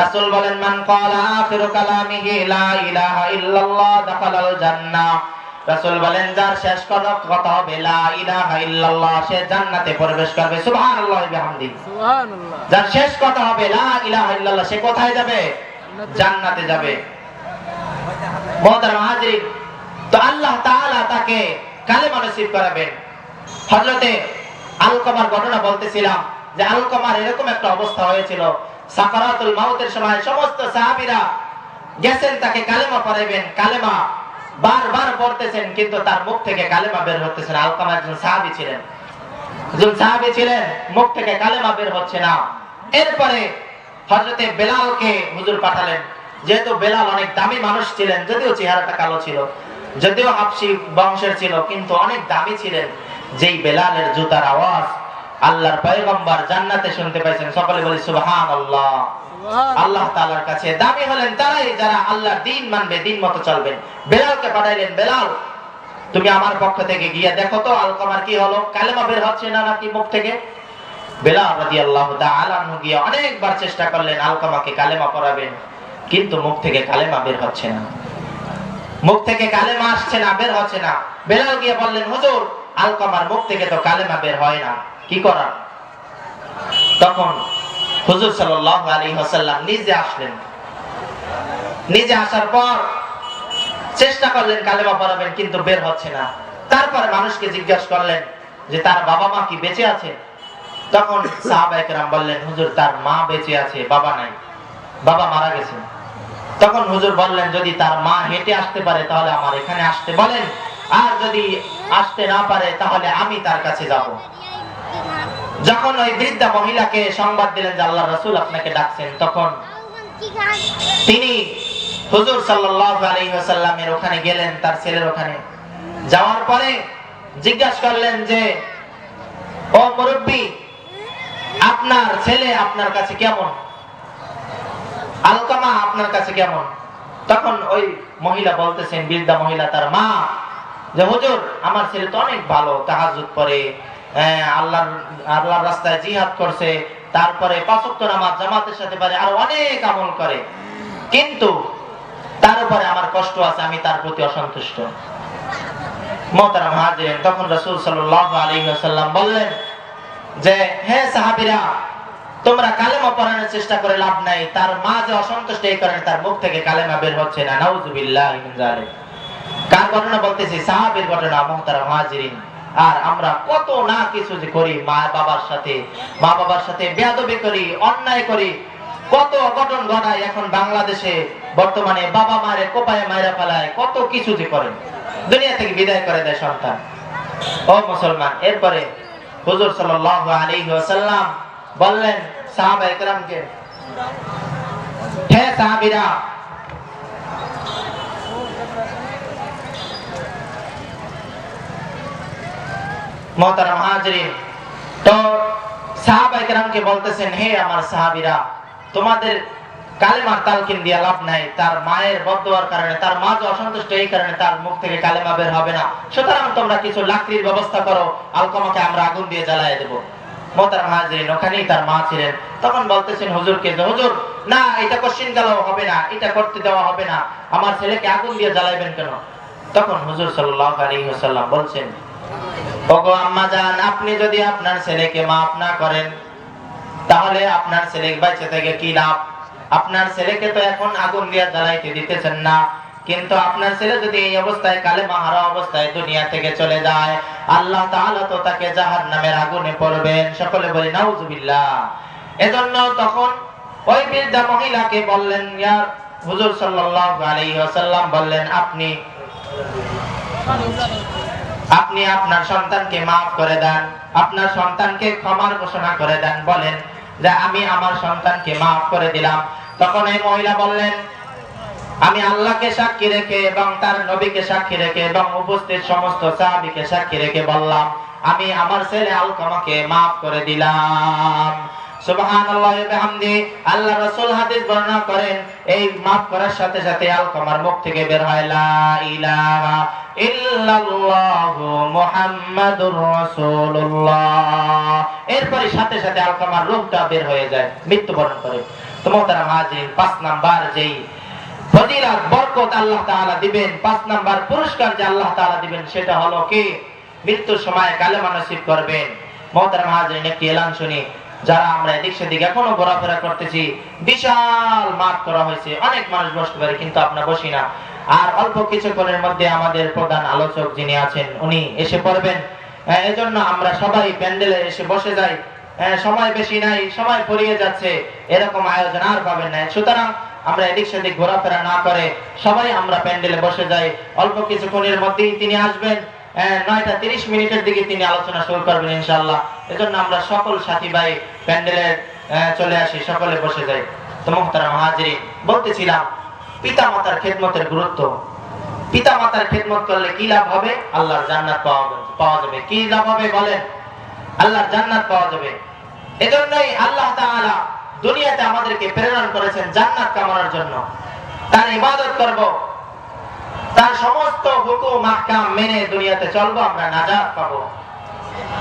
রাসূল বলেন মান ক্বালা আখিরু কালামিহি লা ইলাহা ইল্লাল্লাহ দাখালাল জান্নাহ। রাসূল বলেন যার শেষ কথা হবে লা ইলাহা ইল্লাল্লাহ সে জান্নাতে প্রবেশ করবে। সুবহানাল্লাহি বিহামদি সুবহানাল্লাহ। যার শেষ কথা হবে লা ইলাহা ইল্লাল্লাহ সে কোথায় যাবে? জান্নাতে যাবে। মহতারাম হাজিরিন তো আল্লাহ তাআলা তাকে কালেমা নসিব করাবেন। হযরতে আলকমার ঘটনা বলতেছিলাম যে আলকমার এরকম একটা অবস্থা হয়েছিল মাউতের সময় সমস্ত সাহাবীরা গেছেন, তাকে কালেমা কালেমা বারবার পড়তেছেন, কিন্তু তার মুখ থেকে কালেমা বের না। আলকমা একজন সাহাবী ছিলেন? একজন সাহাবী ছিলেন, মুখ থেকে কালেমা বের হচ্ছে না। এরপরে হযরতে বেলালকে হুজুর পাঠালেন। যেহেতু বেলাল অনেক দামি মানুষ ছিলেন, যদিও চেহারাটা কালো ছিল, যদিও হাফসি বংশের ছিল, কিন্তু অনেক দামি ছিলেন। যেই বেলালের জুতার আওয়াজ আল্লাহর পয়গম্বর জান্নাতে শুনতে পাইছেন সকলে বলি সুবহান আল্লাহ তাআলার কাছে দামি হলেন তারাই যারা আল্লাহর দিন মানবে দিন মতো চলবেন। বেলালকে পাঠাইলেন বেলাল তুমি আমার পক্ষ থেকে গিয়ে দেখো তো আলকমার কি হলো? কালেমা বের হচ্ছে না নাকি মুখ থেকে? বেলাল রাদিয়াল্লাহু তাআলা আনহু গিয়ে অনেকবার চেষ্টা করলেন আলকমাকে কালেমা পড়াবেন? কিন্তু মুখ থেকে কালেমা বের হচ্ছে না। মুখ থেকে কালেমা আসছে না বের হচ্ছে না। বেলাল গিয়ে বললেন হুজুর আলকমার মুখ থেকে তো কালেমা বের হয় না। কি করার? তখন হুজুর সাল্লাল্লাহু আলাইহি ওয়াসাল্লাম নিজে আসলেন। নিজে আসার পর চেষ্টা করলেন কালেমা পড়াবেন, কিন্তু বের হচ্ছে না। তারপর মানুষকে জিজ্ঞাসা করলেন যে, তার বাবা মা কি বেঁচে আছে? তখন সাহাবায়ে কেরাম বললেন, হুজুর, তার মা বেঁচে আছে, বাবা নাই। বাবা মারা গেছে। তখন হুজুর বললেন, যদি তার মা হেঁটে আসতে পারে, তাহলে আমার এখানে আসতে বলেন। আর যদি আসতে না পারে, তাহলে আমি তার কাছে যাব। যখন ওই বৃদ্ধা মহিলাকে সংবাদ দিলেন যে আল্লাহ রসুল আপনাকে ডাকছেন, তখন তিনি হুজুর ওয়াসাল্লামের ওখানে গেলেন, তার ছেলের ওখানে। যাওয়ার পরে জিজ্ঞাসা করলেন যে, ও মুরব্বী, আপনার ছেলে আপনার কাছে কেমন? আলকামা আপনার কাছে কেমন? তখন ওই মহিলা বলতেছেন, বৃদ্ধা মহিলা, তার মা যে হুজুর আমার ছেলে তো অনেক ভালো তাহাজুদ আহ, আল্লাহর আল্লাহর রাস্তায় জিহাদ করছে তারপরে পাঁচক্ত নামাজ জামাতের সাথে পারে আর অনেক আমল করে। কিন্তু তার উপরে আমার কষ্ট আছে আমি তার প্রতি অসন্তুষ্ট। মোহতারাম হাজিরেন তখন রাসূল ওয়াসাল্লাম বললেন যে হে সাহাবীরা তোমরা কালেমা পড়ানোর চেষ্টা করে লাভ নাই তার মা যে অসন্তুষ্ট এই কারণে তার মুখ থেকে কালেমা বের হচ্ছে না নাউজুবিল্লাহি কার ঘটনা বলতেছি? সাহাবীর ঘটনা মোহতারাম হাজিরিন। আর আমরা কত না কিছু যে করি, মা বাবার সাথে, মা বাবার সাথে বেয়াদবি করি, অন্যায় করি। কত অঘটন ঘটায় এখন বাংলাদেশে, বর্তমানে বাবা মায়ের কোপায় মায়েরা ফেলায়, কত কিছু যে করে। দুনিয়া থেকে বিদায় করে দেয় সন্তান। ও মুসলমান, এরপরে হুজুর সাল্লাল্লাহু আলাইহি ওয়াসাল্লাম বললেন সাহাবা একরামকে হে সাহাবীরা আমার আগুন দিয়ে জ্বালায় দেবো। তার মা ছিলেন। তখন বলতেছেন হুজুর, না, এটা হবে না, এটা করতে দেওয়া হবে না, আমার ছেলেকে আগুন দিয়ে জ্বালাইবেন কেন? তখন হুজুর আলাইহি ওয়াসাল্লাম বলছেন আপনি যদি আপনার ছেলেকে মাফ না করেন, তাহলে আপনার ছেলে বেঁচে থেকে কি লাভ? আপনার ছেলেকে তো এখন আগুন দিয়ে জ্বালাইতে দিতেছেন না। কিন্তু আপনার ছেলে যদি এই অবস্থায় কালে মাহারা অবস্থায় দুনিয়া থেকে চলে যায়, আল্লাহ তাআলা তো তাকে জাহান্নামের আগুনে পড়বেন। সকলে বলি, নাউজুবিল্লাহ। এজন্য তখন ওই বৃদ্ধা মহিলাকে বললেন হুজুর সাল্লাল্লাহু আলাইহি ওয়াসাল্লাম, বললেন, আপনি আপনি আপনার সন্তানকে মাফ করে দেন, আপনার সন্তানকে ক্ষমার ঘোষণা করে দেন, বলেন যে আমি আমার সন্তানকে মাফ করে দিলাম। তখন এই মহিলা বললেন, আমি আল্লাহকে সাক্ষী রেখে এবং তার নবীকে সাক্ষী রেখে এবং উপস্থিত সমস্ত সাহাবীকে সাক্ষী রেখে বললাম, আমি আমার ছেলে আলকামাকে মাফ করে দিলাম। আল্লাহ করেন, এই মাফ করার সাথে সাথে আলকামার মুখ থেকে বের হয় ইল্লাল্লাহু মুহাম্মাদুর রাসূলুল্লাহ। এরপরে সাথে সাথে আলকামার রূহটা বের হয়ে যায়, মৃত্যুবরণ করে। তো মোহতারাম হাজির, পাঁচ নাম্বার যেই ফজিলাত, বরকত আল্লাহ তাআলা দিবেন, পাঁচ নাম্বার পুরস্কার যে আল্লাহ তাআলা দিবেন, সেটা হলো কি? মৃত্যুর সময় কালেমা নসিব করবেন। মোহতারাম হাজির, একটি এলান শুনি। যারা আমরা এদিক সেদিক এখনও ঘোরাফেরা করতেছি, বিশাল মাঠ করা হয়েছে। অনেক মানুষ বসতে পারে, কিন্তু আমরা বসি না। আর অল্প কিছুক্ষণের মধ্যে আমাদের প্রধান আলোচক যিনি আছেন, উনি এসে পড়বেন। এজন্য আমরা সবাই প্যান্ডেলে এসে বসে যাই। সময় বেশি নাই, সময় ফুরিয়ে যাচ্ছে। এরকম আয়োজন আর পাবেন না। সুতরাং আমরা এদিক সেদিক ঘোরাফেরা না করে সবাই আমরা প্যান্ডেলে বসে যাই। অল্প কিছুক্ষণের মধ্যেই তিনি আসবেন। নয়টা তিরিশ মিনিটের দিকে তিনি আলোচনা শুরু করবেন ইনশাল্লাহ এজন্য আমরা সকল সাথী ভাই চলে আসি, সকলে বসে যাই। তো বলতেছিলাম পিতা মাতার খেদমতের গুরুত্ব। পিতা মাতার খেদমত করলে কি লাভ হবে? আল্লাহর জান্নাত পাওয়া পাওয়া যাবে। কি লাভ হবে বলেন? আল্লাহর জান্নাত পাওয়া যাবে। এজন্যই আল্লাহ তাআলা দুনিয়াতে আমাদেরকে প্রেরণ করেছেন জান্নাত কামনার জন্য। তার ইবাদত করব তার সমস্ত হুকুম আহকাম মেনে দুনিয়াতে চলবো, আমরা নাজাত পাবো।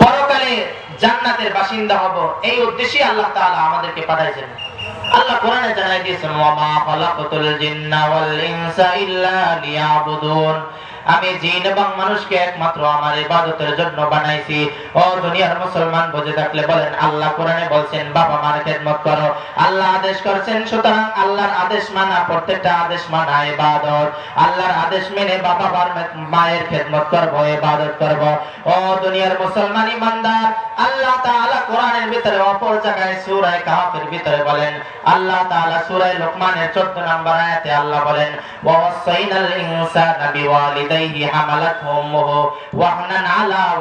পরকালে জান্নাতের বাসিন্দা হব। এই উদ্দেশ্যে আল্লাহ তাআলা আমাদেরকে পাঠাইছেন। আল্লাহ কোরআনে জানাই দিয়েছেন, ওয়া মা খালাকাতুল জিন্না ওয়াল ইনসা ইল্লা লিয়াবুদুন। আমি জিন এবং মানুষকে একমাত্র আমার ইবাদতের জন্য বানাইছি। ও দুনিয়ার মুসলমান বুঝে থাকলে বলেন, আল্লাহ কোরআনে বলছেন, বাবা মার খেদমত করো। আল্লাহ আদেশ করেছেন, সুতরাং আল্লাহর আদেশ মানা, প্রত্যেকটা আদেশ মানা ইবাদত। আল্লাহর আদেশ মেনে বাবা মার মায়ের খেদমত করব, ইবাদত করব। ও দুনিয়ার মুসলমান ইমানদার, আল্লাহ তাআলা কোরআনের ভিতরে অপর জায়গায় সূরা কাহফের ভিতরে বলেন, আল্লাহ তাআলা সূরা লোকমানের 14 নম্বর আয়াতে আল্লাহ বলেন ওয়াসাইনাল ইনসানা বিওয়ালিদাইহি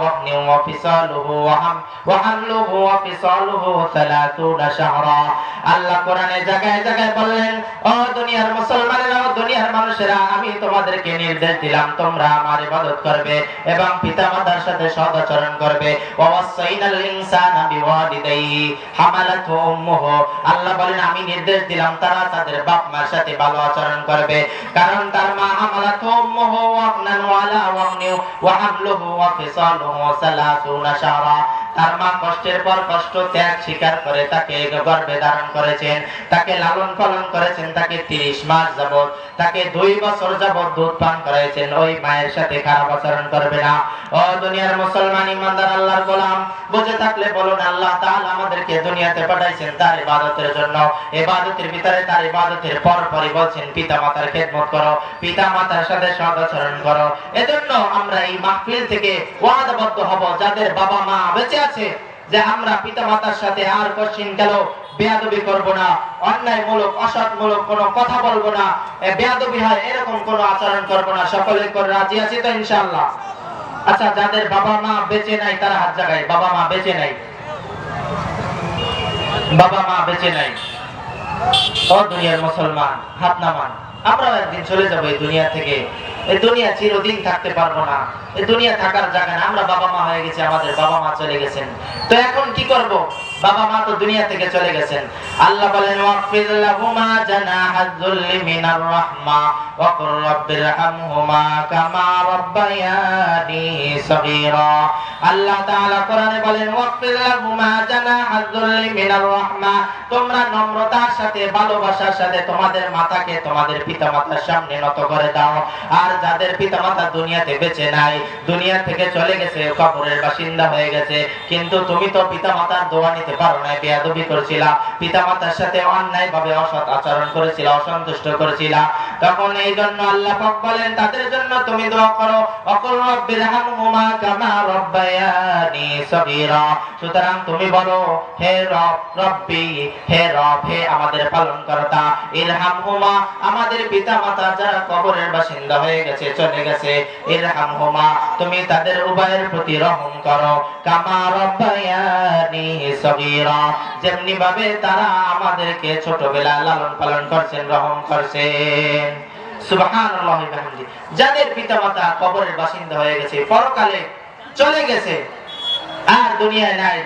ওয়াহনি ওয়া ফিসালুহু ওয়া হাম ওয়া হামলুহু ওয়া ফিসালুহু 30 শাহরা আল্লাহ কোরআনে জায়গায় জায়গায় বললেন, ও দুনিয়ার মুসলমানেরা, ও দুনিয়ার মানুষেরা, আমি তোমাদেরকে নির্দেশ দিলাম, তোমরা আমার ইবাদত করবে এবং পিতামাতার সাথে সদাচরণ করবে। ওয়াসাইনাল ইনসানা বিওয়ালিদাইহি হামালাতহু উম্মুহু। আল্লাহ বলেন, আমি নির্দেশ দিলাম, তারা তাদের বাপ মার সাথে ভালো আচরণ করবে। কারণ তার মা হামালাতহু উম্মুহু حملا ولا وهن وحمله وفصاله ثلاثون شهرا তার মা কষ্টের পর কষ্ট ত্যাগ স্বীকার করে, তাকে গর্ভে ধারণ করেছেন। তাকে লালন পালন করেছেন, তাকে 30 মাস যাবত তাকে দুই বছর যাবত দুধ পান করাইছেন। ওই মায়ের সাথে খারাপ আচরণ করবে না। ও দুনিয়ার মুসলমান ইমানদার, আল্লাহর গোলাম, বুঝে থাকলে বলুন, আল্লাহ তাআলা আমাদেরকে দুনিয়াতে পাঠাইছেন তার ইবাদতের জন্য। ইবাদতের ভিতরে তার ইবাদতের পর পরই বলছেন পিতা মাতার খেদমত করো পিতা মাতার সাথে সদাচরণ করো। এজন্য আমরা এই মাহফিল থেকে ওয়াদাবদ্ধ হব। যাদের বাবা মা বেঁচে আছে যে আমরা পিতা মাতার সাথে আর কঠিন গেল বেয়াদবি করব না? অন্যায় মূলক অসৎ মূলক কোনো কথা বলব না। বেয়াদবি হয় এরকম কোনো আচরণ করব না। সকলে করে রাজি আছি তো ইনশাআল্লাহ? আচ্ছা যাদের বাবা মা বেঁচে নাই, তারা হাত জাগায়। বাবা মা বেঁচে নাই। বাবা মা বেঁচে নাই। ও দুনিয়ার মুসলমান, হাত নামান। আমরাও একদিন চলে যাব এই দুনিয়া থেকে। এই দুনিয়া চিরদিন থাকতে পারব না। এই দুনিয়া থাকার জায়গা না, আমরা বাবা মা হয়ে গেছি, আমাদের বাবা মা চলে গেছেন। তো এখন কি করব? বাবা মা তো দুনিয়া থেকে চলে গেছেন। আল্লাহ বলেন ওয়াকফির লাহুমা জানাহাযুল্লি মিনার রাহমা ওয়া কুর রাব্বিরহামহুমা কামা রাব্বায়ানি সগীরা। আল্লাহ তাআলা কোরআনে বলেন ওয়াকফির লাহুমা জানাহাযুল্লি মিনার রাহমা, তোমরা নম্রতার সাথে, ভালোবাসার সাথে তোমাদের মাতাকে তোমাদের পিতামাতার সামনে নত করে দাও। আর যাদের পিতামাতা দুনিয়াতে বেঁচে নাই, দুনিয়া থেকে চলে গেছে, কবরের বাসিন্দা হয়ে গেছে, কিন্তু তুমি তো পিতামাতার দোয়া নিতে পারো না বেয়াদবি করেছিলা, পিতামাতার সাথে অন্যায় ভাবে অসৎ আচরণ করেছিলা, অসন্তুষ্ট করেছিলা। তখন এই জন্য আল্লাহ পাক বলেন, তাদের জন্য তুমি দোয়া করো, অকল রব্বির হামহুমা কামা রব্বায়ানি সগীরা। সুতরাং তুমি বলো, হে রব, রব্বি, হে রব, হে আমাদের পালন করতা ইরহামহুমা, আমাদের পিতামাতা যারা কবরের বাসিন্দা হয়ে গেছে, চলে গেছে, ইরহামহুমা, তুমি তাদের উভয়ের প্রতি রহম করো। কামা রব্বায়ানি সগীরা। যেমনি ভাবে তারা আমাদেরকে ছোটবেলা লালন পালন করছেন রহম করছেন। সুবহানাল্লাহি বিহামদি। যাদের পিতামাতা কবরের বাসিন্দা হয়ে গেছে, পরকালে চলে গেছে, আর দুনিয়ায় নাই।